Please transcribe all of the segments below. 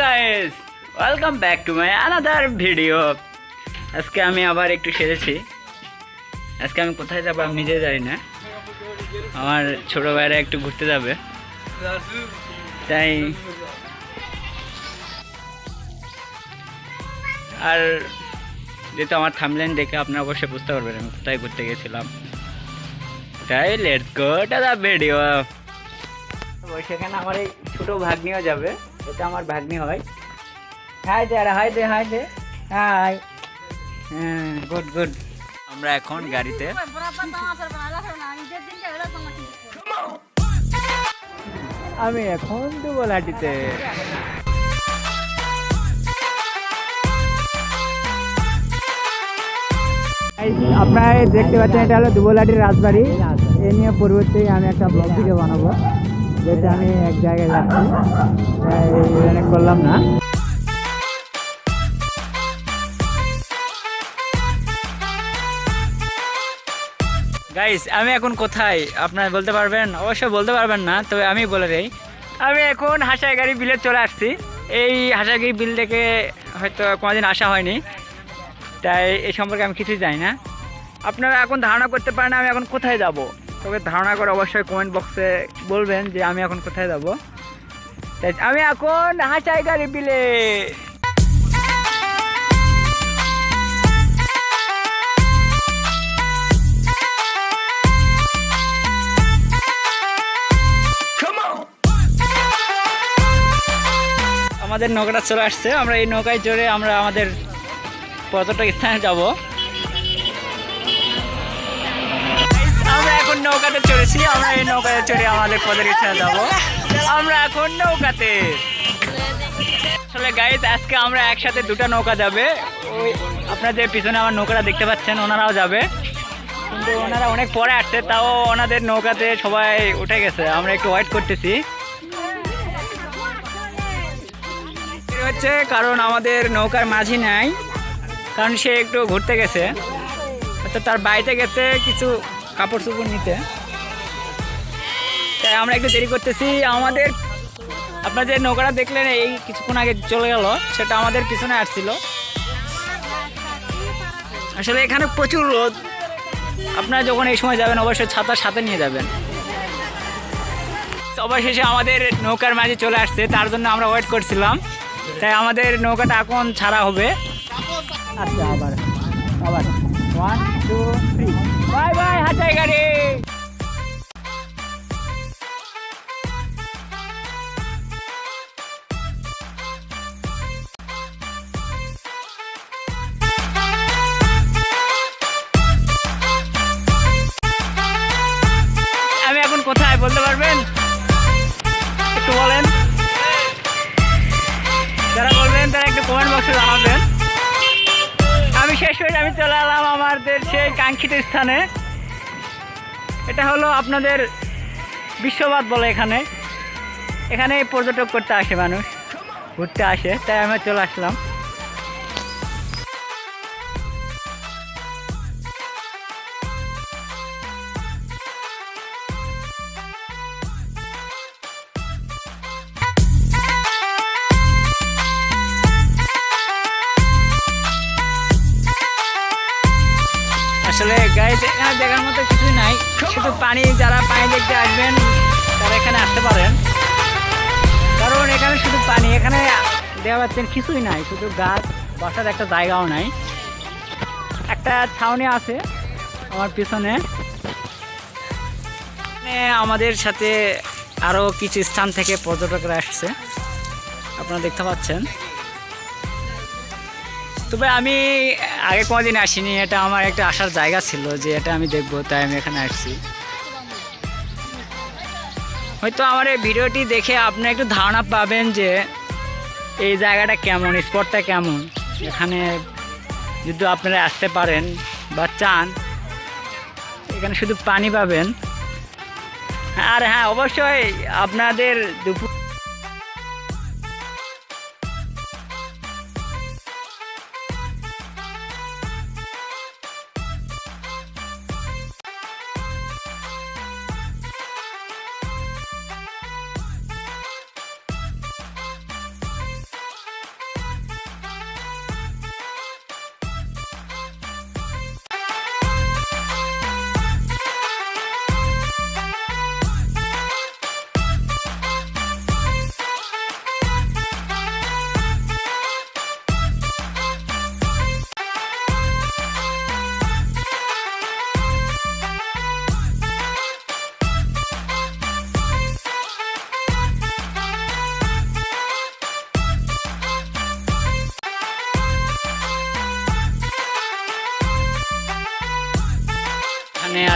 Guys welcome back to my another video আজকে আমি আবার একটু সেরেছি। আজকে আমি কোথায় যাব আমি নিজে জানি না। আমার ছোট ভাইরা একটু ঘুরতে যাবে। তাই আর যেহেতু আমার থামলেন দেখে আপনারা অবশ্যই বুঝতে পারবেন আমি কোথায় ঘুরতে গেছিলাম। তাই লেটস গো দ্য ভিডিও সেখানে আমার এই ছোটো ভাগ্নিও যাবে। এটা আমার ভাগ্নি হয়। হাই দে হাই দে হাই দে হাই। হ্যাঁ গুড গুড। আমরা এখন গাড়িতে। আমি এখন দুবলাটিতে। আপনারা দেখতে পাচ্ছেন এটা হলো দুবলাটির রাজবাড়ি। এ নিয়ে পরবর্তী আমি একটা ব্লগ ভিডিও বানাবো। যেটা আমি এক জায়গায় করলাম না। গাইস আমি এখন কোথায়? আপনারা বলতে পারবেন, অবশ্যই বলতে পারবেন না, তবে আমি বলে দেই, আমি এখন হাসাইগাড়ি বিলে চলে আসছি। এই হাসাইগাড়ি বিল থেকে হয়তো কোনোদিন আসা হয়নি, তাই এই সম্পর্কে আমি কিছুই জানি না। আপনারা এখন ধারণা করতে পারেন আমি এখন কোথায় যাব। তবে ধারণা করে অবশ্যই কমেন্ট বক্সে বলবেন যে আমি এখন কোথায় যাব। তাই আমি এখন হাসাইগাড়ি বিলে আমাদের নৌকাটা চলে আসছে। আমরা এই নৌকায় চড়ে আমরা আমাদের পর্যটক স্থানে যাব। এখন নৌকাতে চড়েছি, আমরা এই নৌকাতে চড়ে আমাদের পদের ইচ্ছা যাব। আমরা এখন নৌকাতে। আসলে গাইজ আজকে আমরা একসাথে দুটো নৌকা যাবে। ওই আপনাদের পিছনে আমার নৌকাটা দেখতে পাচ্ছেন, ওনারাও যাবে। কিন্তু ওনারা অনেক পরে আসছে, তাও ওনাদের নৌকাতে সবাই উঠে গেছে। আমরা একটু ওয়েট করতেছি। হচ্ছে কারণ আমাদের নৌকার মাঝি নাই, কারণ সে একটু ঘুরতে গেছে। তো তার বাড়িতে গেছে কিছু কাপড় চোপড় নিতে। তাই আমরা একটু দেরি করতেছি। আমাদের আপনার যে নৌকাটা দেখলেন, এই কিছুক্ষণ আগে চলে গেল, সেটা আমাদের পিছনে আসছিল। আসলে এখানে প্রচুর রোদ। আপনারা যখন এই সময় যাবেন, অবশ্যই ছাতার সাথে নিয়ে যাবেন। অবশেষে আমাদের নৌকার মাঝে চলে আসছে, তার জন্য আমরা ওয়েট করছিলাম। তাই আমাদের নৌকাটা এখন ছাড়া হবে। আচ্ছা আবার আবার। One two three bye bye হাতাই গাড়ি কোথায়, বলতে পারবেন? একটু বলেন। যারা বলবেন, তারা একটু কমেন্ট বক্সে জানাবেন। শেষ আমি চলে এলাম আমাদের সেই কাঙ্ক্ষিত স্থানে। এটা হলো আপনাদের বিশ্ববাদ বলে এখানে। এখানে পর্যটক করতে আসে মানুষ, ঘুরতে আসে, তাই আমি চলে আসলাম। আসলে গাড়িতে এখানে দেখার মতো কিছুই নাই। শুধু পানি যারা পানি দেখতে আসবেন, তারা এখানে আসতে পারেন। কারণ এখানে শুধু পানি, এখানে দেওয়া পাচ্ছেন কিছুই নাই। শুধু গাছ, বসার একটা জায়গাও নাই। একটা ছাউনি আছে আমার পিছনে। আমাদের সাথে আরও কিছু স্থান থেকে পর্যটকরা আসছে আপনারা দেখতে পাচ্ছেন। তবে আমি আগে কোনোদিন আসিনি, এটা আমার একটা আসার জায়গা ছিল যে এটা আমি দেখব, তাই আমি এখানে আসছি। হয়তো আমার এই ভিডিওটি দেখে আপনি একটু ধারণা পাবেন যে এই জায়গাটা কেমন, স্পটটা কেমন। এখানে যদি আপনারা আসতে পারেন বা চান, এখানে শুধু পানি পাবেন। আর হ্যাঁ অবশ্যই আপনাদের দুপুর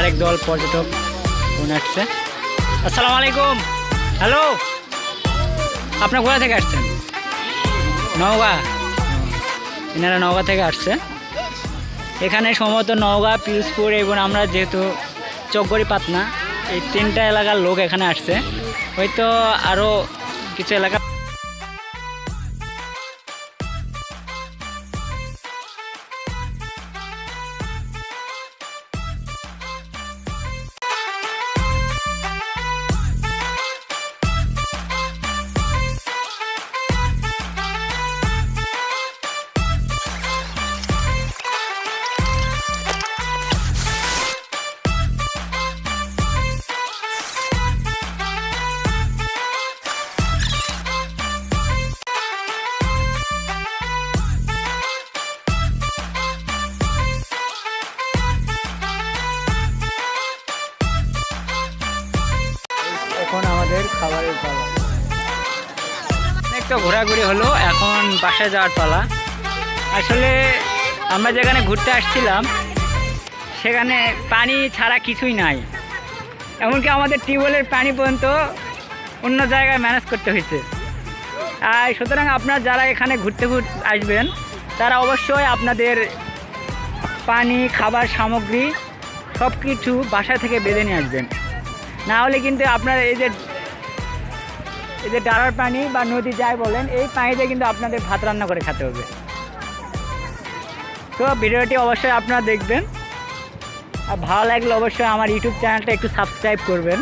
আরেক দল পর্যটক বোন আসছে আসসালামু আলাইকুম। হ্যালো। আপনার কোথা থেকে আসছেন? নওগাঁ। এনারা নওগাঁ থেকে আসছে। এখানে সম্ভবত নওগাঁ, পিরোজপুর, এবং আমরা যেহেতু চকগড়ি পাতনা এই তিনটা এলাকার লোক এখানে আসছে। হয়তো আরও কিছু এলাকা এখন আমাদের খাবারের পালা। অনেকটা ঘোরাঘুরি হলো, এখন বাসায় যাওয়ার পালা। আসলে আমরা যেখানে ঘুরতে আসছিলাম, সেখানে পানি ছাড়া কিছুই নাই। এমনকি আমাদের টিউবওয়েলের পানি পর্যন্ত অন্য জায়গায় ম্যানেজ করতে হয়েছে। আর সুতরাং আপনারা যারা এখানে ঘুরতে ঘুরতে আসবেন, তারা অবশ্যই আপনাদের পানি, খাবার সামগ্রী সব কিছু বাসা থেকে বেঁধে নিয়ে আসবেন। না হলে কিন্তু আপনার এই যে এই যে ডারার পানি বা নদী যাই বলেন, এই পানিতে কিন্তু আপনাদের ভাত রান্না করে খেতে হবে। তো ভিডিওটি অবশ্যই আপনারা দেখবেন। আর ভালো লাগলে অবশ্যই আমার ইউটিউব চ্যানেলটা একটু সাবস্ক্রাইব করবেন।